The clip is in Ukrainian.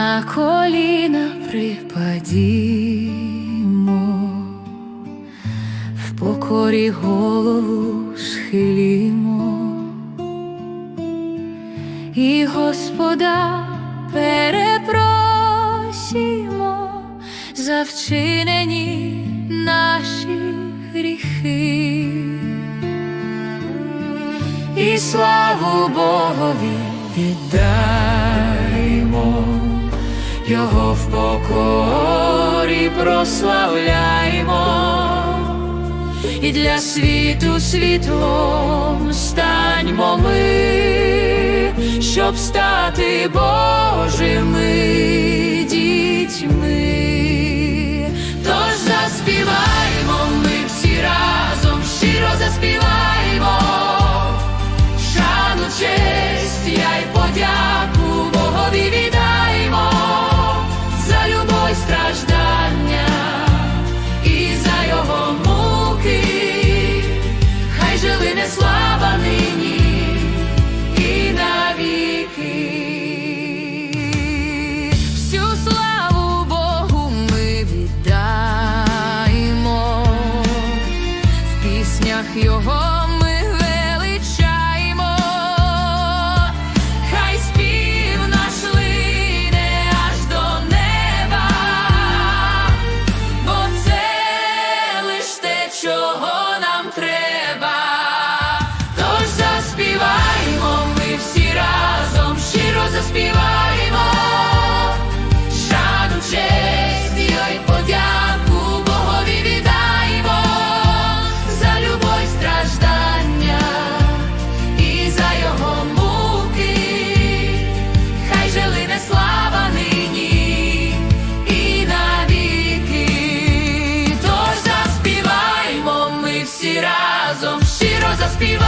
На коліна припадімо, в покорі голову схилімо. І Господа перепросімо за вчинені наші гріхи. І славу Богові віддаймо, його в покорі прославляймо і для світу світлом станьмо ми, щоб стати Божими дітьми. всі разом щиро заспів.